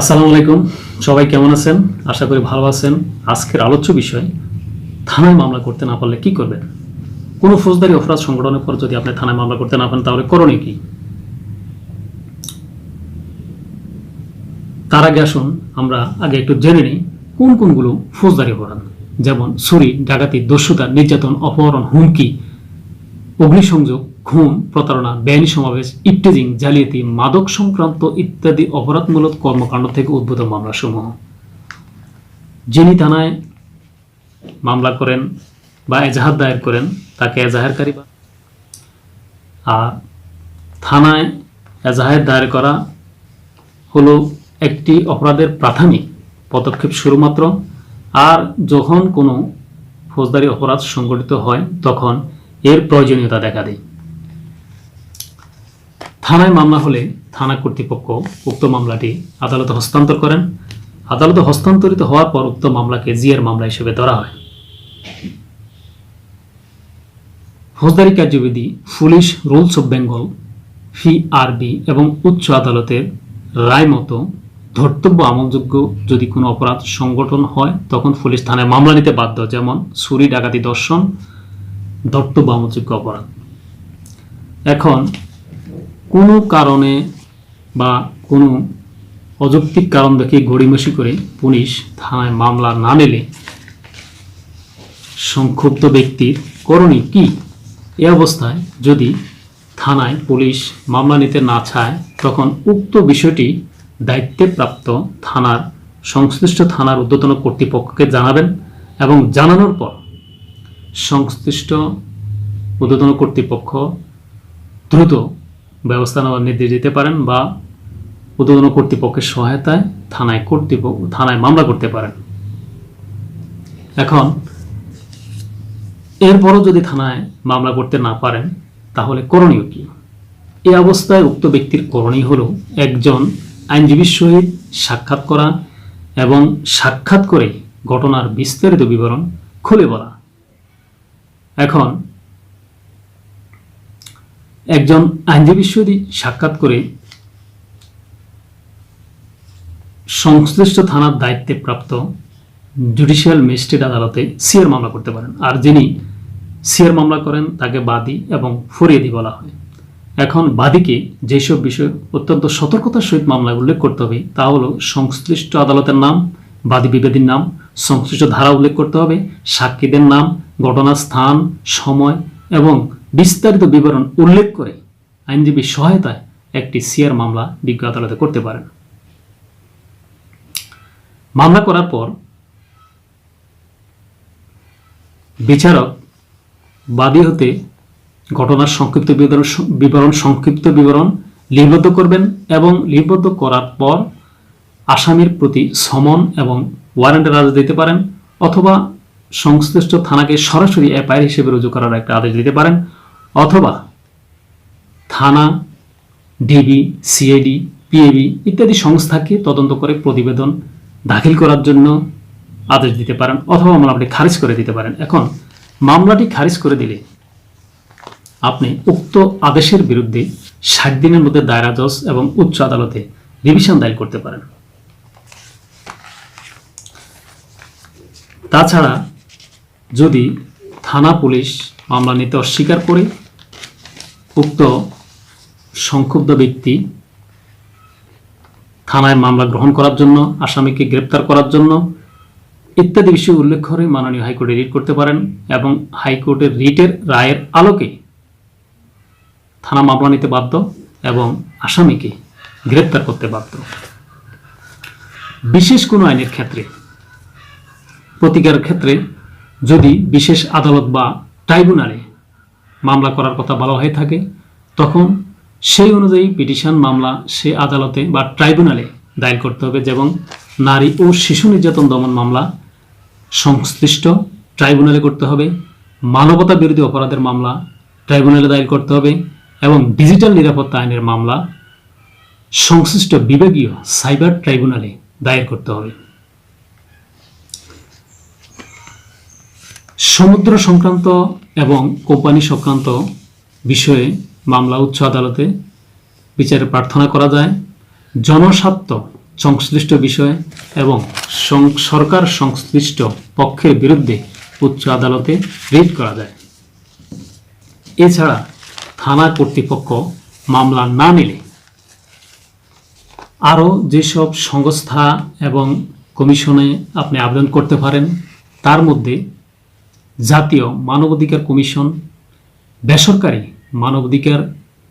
আসসালামু আলাইকুম। সবাই কেমন আছেন? আশা করি ভালো আছেন। আজকের আলোচ্য বিষয়, থানায় মামলা করতে না পারলে কি করবেন? কোনো ফৌজদারি অপরাধ সংগঠনের পর যদি আপনি থানায় মামলা করতে না পারেন, তাহলে করণীয় কি? তার আগে আসুন, আমরা আগে একটু জেনে নিই কোন কোনগুলো ফৌজদারি অপরাধ। যেমন চুরি, ডাকাতি, দস্যুতা, নির্যাতন, অপহরণ, হুমকি, অগ্নিসংযোগ খুন প্রতারণা, বেআইনি সমাবেশ ইফটেজিং জালিয়াতি, মাদক সংক্রান্ত ইত্যাদি অপরাধমূলক কর্মকাণ্ড থেকে উদ্ভূত মামলাসমূহ। যিনি থানায় মামলা করেন বা এজাহার দায়ের করেন, তাকে এজাহারকারী বা আর থানায় এজাহার দায়ের করা হলো একটি অপরাধের প্রাথমিক পদক্ষেপ শুরুমাত্র আর যখন কোনো ফৌজদারি অপরাধ সংগঠিত হয়, তখন এর প্রয়োজনীয়তা দেখা দেয়। থানায় মামলা হলে থানা কর্তৃপক্ষ উক্ত মামলাটি আদালতে হস্তান্তর করেন। আদালতে হস্তান্তরিত হওয়ার পর উক্ত মামলাকে জিয়ার মামলা হিসেবে ধরা হয়। ফৌজদারি কার্যবিধি, পুলিশ, রুলস অফ বেঙ্গল, ফি আরবি এবং উচ্চ আদালতের রায় মতো ধর্তব্য আমলযোগ্য যদি কোনো অপরাধ সংগঠন হয়, তখন পুলিশ থানায় মামলা নিতে বাধ্য, যেমন চুরি, ডাকাতি, দর্শন, ধর্তব্য আমলযোগ্য অপরাধ। এখন কোনো কারণে বা কোনো অযৌক্তিক কারণ দেখে গড়িমসি করে পুলিশ থানায় মামলা না নিলে সংক্ষুব্ধ ব্যক্তির করণীয় কি? এ অবস্থায় যদি থানায় পুলিশ মামলা নিতে না চায়, তখন উক্ত বিষয়টি দায়িত্বে প্রাপ্ত থানার সংশ্লিষ্ট থানার ঊর্ধ্বতন কর্তৃপক্ষকে জানাবেন এবং জানানোর পর সংশ্লিষ্ট ঊর্ধ্বতন কর্তৃপক্ষ দ্রুত ব্যবস্থা নেওয়ার নির্দেশ দিতে পারেন বা ঊর্ধ্বতন কর্তৃপক্ষের সহায়তায় থানায় কর্তৃপক্ষ থানায় মামলা করতে পারেন। এখন, এরপরও যদি থানায় মামলা করতে না পারেন, তাহলে করণীয় কি? এই অবস্থায় উক্ত ব্যক্তির করণীয় হল একজন আইনজীবীর সহিত সাক্ষাৎ করা এবং সাক্ষাৎ করে ঘটনার বিস্তারিত বিবরণ খুলে বলা। এখন একজন আইনজীবীর সহিত সাক্ষাৎ করে সংশ্লিষ্ট থানার দায়িত্বে প্রাপ্ত জুডিশিয়াল ম্যাজিস্ট্রেট আদালতে সিআর মামলা করতে পারেন। আর যিনি সিআর মামলা করেন, তাকে বাদী এবং ফরিয়াদি বলা হয়। এখন বাদীকে যেসব বিষয় অত্যন্ত সতর্কতার সহিত মামলায় উল্লেখ করতে হবে, তা হলো সংশ্লিষ্ট আদালতের নাম, বাদী বিবাদীর নাম, সংশ্লিষ্ট ধারা উল্লেখ করতে হবে, সাক্ষীদের নাম, ঘটনার স্থান, সময় এবং বিস্তারিত বিবরণ উল্লেখ করে আইনজীবীর সহায়তায় একটি সিআর মামলা বিজ্ঞ আদালতে করতে পারেন। মামলা করার পর বিচারক বাদী হতে ঘটনার সংক্ষিপ্ত বিবরণ বিবরণ, সংক্ষিপ্ত বিবরণ লিপিবদ্ধ করবেন এবং লিপিবদ্ধ করার পর আসামির প্রতি সমন এবং ওয়ারেন্টের আদেশ দিতে পারেন অথবা সংশ্লিষ্ট থানাকে সরাসরি এফআইআর হিসেবে রুজু করার একটা আদেশ দিতে পারেন। অথবা থানা, ডিবি, সিআইডি, পিএবি ইত্যাদি সংস্থাকে তদন্ত করে প্রতিবেদন দাখিল করার জন্য আদেশ দিতে পারেন অথবা মামলাটি খারিজ করে দিতে পারেন। এখন, মামলাটি খারিজ করে দিলে আপনি উক্ত আদেশের বিরুদ্ধে ষাট দিনের মধ্যে দায়রা জজ এবং উচ্চ আদালতে রিভিশন দায়ের করতে পারেন। তাছাড়া যদি থানা পুলিশ মামলা নিতে অস্বীকার করে উক্ত সংক্ষুব্ধ ব্যক্তি থানায় মামলা গ্রহণ করার জন্য, আসামিকে গ্রেপ্তার করার জন্য ইত্যাদি বিষয় উল্লেখ করে মাননীয় হাইকোর্টে রিট করতে পারেন এবং হাইকোর্টের রিটের রায়ের আলোকে থানা মামলা নিতে বাধ্য এবং আসামিকে গ্রেপ্তার করতে বাধ্য। বিশেষ কোনো আইনের ক্ষেত্রে প্রতিকার ক্ষেত্রে যদি বিশেষ আদালত বা ট্রাইব্যুনালে মামলা করার কথা বলা হয়ে থাকে, তখন সেই অনুযায়ী পিটিশন মামলা সে আদালতে বা ট্রাইব্যুনালে দায়ের করতে হবে যেমন নারী ও শিশু নির্যাতন দমন মামলা সংশ্লিষ্ট ট্রাইব্যুনালে করতে হবে, মানবতা বিরোধী অপরাধের মামলা ট্রাইব্যুনালে দায়ের করতে হবে এবং ডিজিটাল নিরাপত্তা আইনের মামলা সংশ্লিষ্ট বিভাগীয় সাইবার ট্রাইব্যুনালে দায়ের করতে হবে। সমুদ্র সংক্রান্ত এবং কোম্পানি সংক্রান্ত বিষয়ে মামলা উচ্চ আদালতে বিচারে প্রার্থনা করা যায়। জনস্বার্থ সংশ্লিষ্ট বিষয়ে এবং সরকার সংশ্লিষ্ট পক্ষের বিরুদ্ধে উচ্চ আদালতে রিট করা যায়। এছাড়া থানা কর্তৃপক্ষ মামলা না নিলে আরও যেসব সংস্থা এবং কমিশনে আপনি আবেদন করতে পারেন, তার মধ্যে জাতীয় মানবাধিকার কমিশন, বেসরকারি মানবাধিকার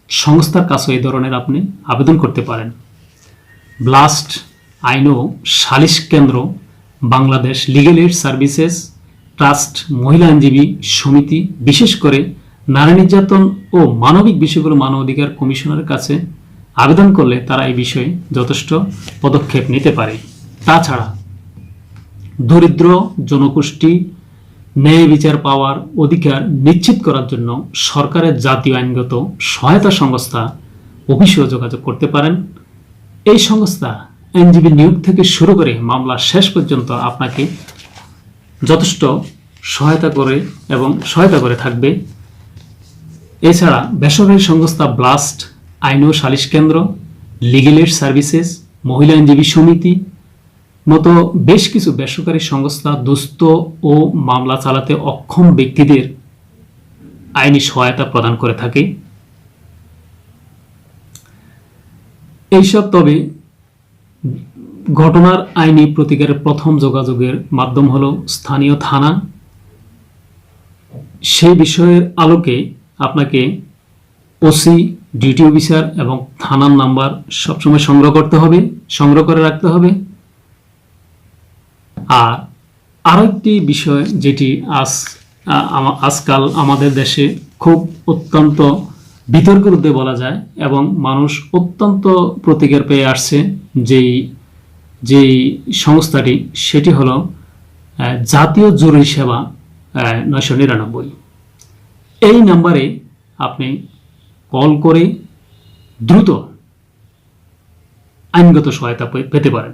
সংস্থার কাছে এই ধরনের আপনি আবেদন করতে পারেন। ব্লাস্ট আইন ও সালিশ কেন্দ্র, Bangladesh legal aid services trust মহিলা আইনজীবী সমিতি, বিশেষ করে নারী নির্যাতন ও মানবিক বিষয়গুলো মানবাধিকার কমিশনের কাছে আবেদন করলে তারা এই বিষয়ে যথেষ্ট পদক্ষেপ নিতে পারে। তাছাড়া দরিদ্র জনগোষ্ঠী ন্যায় বিচার পাওয়ার অধিকার নিশ্চিত করার জন্য সরকারের জাতীয় আইনগত সহায়তা সংস্থা অফিসেও যোগাযোগ করতে পারেন। এই সংস্থা আইনজীবী নিয়োগ থেকে শুরু করে মামলা শেষ পর্যন্ত আপনাকে যথেষ্ট সহায়তা করে এবং সহায়তা করে থাকবে। এছাড়া বেসরকারি সংস্থা ব্লাস্ট, আইন ও সালিশ কেন্দ্র লিগেল এইড সার্ভিসেস মহিলা আইনজীবী সমিতি মতো বেশ কিছু বেসরকারি সংস্থা দুস্থ ও মামলা চালাতে অক্ষম ব্যক্তিদের আইনি সহায়তা প্রদান করে থাকে। এইসব তবে ঘটনার আইনি প্রতিকারের প্রথম যোগাযোগের মাধ্যম হলো স্থানীয় থানা। সেই বিষয়ের আলোকে আপনাকে ওসি ডিউটি অফিসার এবং থানার নাম্বার সবসময় সংগ্রহ করতে হবে, সংগ্রহ করে রাখতে হবে। আর আরও একটি বিষয় যেটি আজ আজকাল আমাদের দেশে খুব অত্যন্ত বিতর্কের উদ্দে বলা যায় এবং মানুষ অত্যন্ত প্রতিকার পেয়ে আসছে যেই যেই সংস্থাটি, সেটি হলো জাতীয় জরুরি সেবা নয়শো নিরানব্বই। এই নাম্বারে আপনি কল করে দ্রুত আইনগত সহায়তা পেতে পারেন।